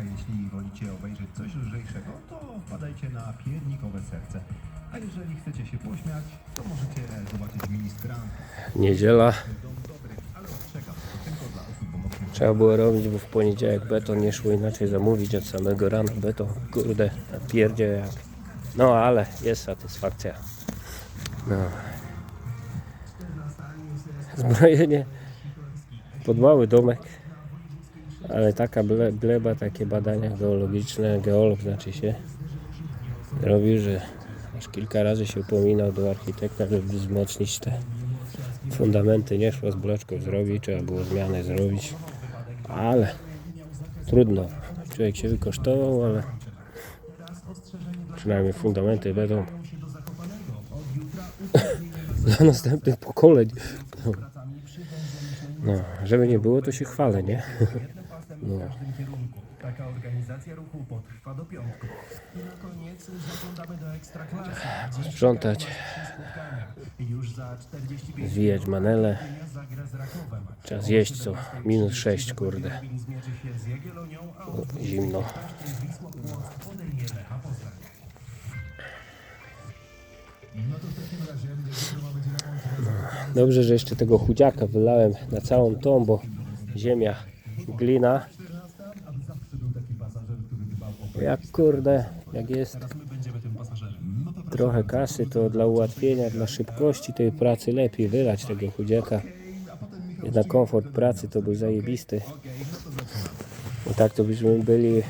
A jeśli wolicie obejrzeć coś lżejszego, to wpadajcie na piernikowe serce. A jeżeli chcecie się pośmiać, to możecie zobaczyć ministra. Niedziela. Trzeba było robić, bo w poniedziałek beton nie szło inaczej zamówić od samego rana. Beton, kurde, pierdzie jak. No ale jest satysfakcja. No. Zbrojenie pod mały domek. Ale taka gleba, takie badania geologiczne, geolog znaczy się, robił, że aż kilka razy się upominał do architekta, żeby wzmocnić te fundamenty. Nie szło z bloczków zrobić, trzeba było zmianę zrobić. Ale trudno. Człowiek się wykosztował, ale przynajmniej fundamenty będą dla następnych pokoleń. No, żeby nie było, to się chwalę, nie? No. W każdym kierunku. Taka organizacja ruchu potrwa do piątku. I na koniec zaglądamy do ekstraklasy. gdzie Sprzątać, Już za 45 zwijać manele. zagra z Rakowem. Trzeba zjeść co? Minus 6, kurde. Rubin zmierzy się z Jagiellonią, a o Zimno. Wisła Płock podejmie Lecha Poznań. No Dobrze, że jeszcze tego chudziaka wylałem na całą tą, bo ziemia, glina. Jak kurde, jak jest trochę kasy, to dla ułatwienia, dla szybkości tej pracy lepiej wylać tego chudziaka. Jednak komfort pracy to był zajebisty. Bo tak to byśmy byli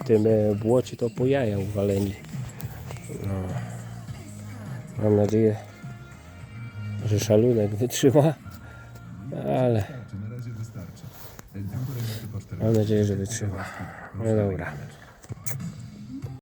w tym e, błocie to po jaja uwaleni. No. Mam nadzieję, że szalunek wytrzyma, ale Mam nadzieję, że wytrzyma. No dobra.